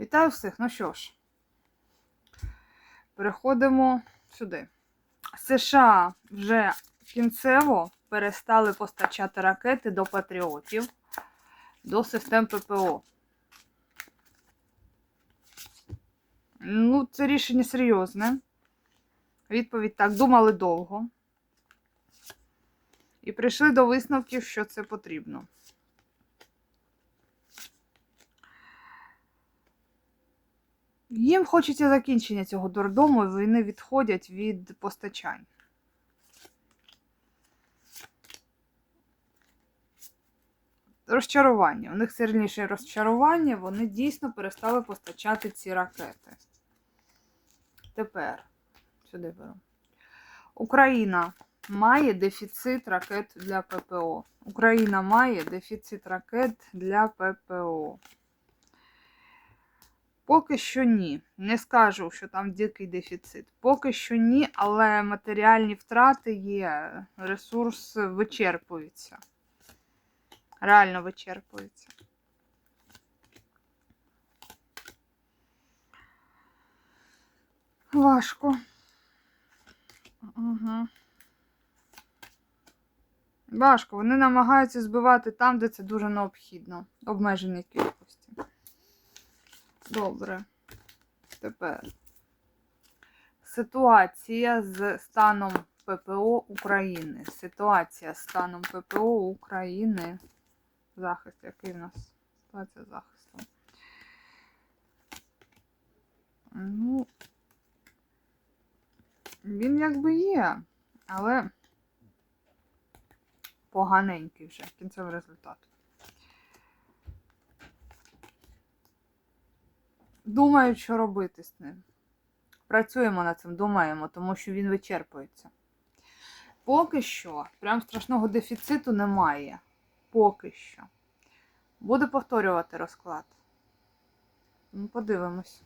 Вітаю всіх. Ну що ж, переходимо сюди. США вже кінцево перестали постачати ракети до патріотів, до систем ППО. Ну, це рішення серйозне. Відповідь так, думали довго. І прийшли до висновків, що це потрібно. Їм хочеться закінчення цього дурдому, і вони відходять від постачань. Розчарування. У них сильніше розчарування, вони дійсно перестали постачати ці ракети. Тепер, сюди беру. Україна має дефіцит ракет для ППО. Україна має дефіцит ракет для ППО. Поки що ні. Не скажу, що там дикий дефіцит. Поки що ні, але матеріальні втрати є. Ресурс вичерпується. Реально вичерпується. Важко. Угу. Важко. Вони намагаються збивати там, де це дуже необхідно. Обмежені кількості. Добре. Тепер. Ситуація з станом ППО України. Ситуація з станом ППО України. Захист, який в нас? Ситуація з захистом. Ну, він якби є, але поганенький вже кінцевий результат. Думають, що робити з ним. Працюємо над цим, думаємо, тому що він вичерпується. Поки що, прям страшного дефіциту немає. Поки що. Буду повторювати розклад. Ну, подивимось.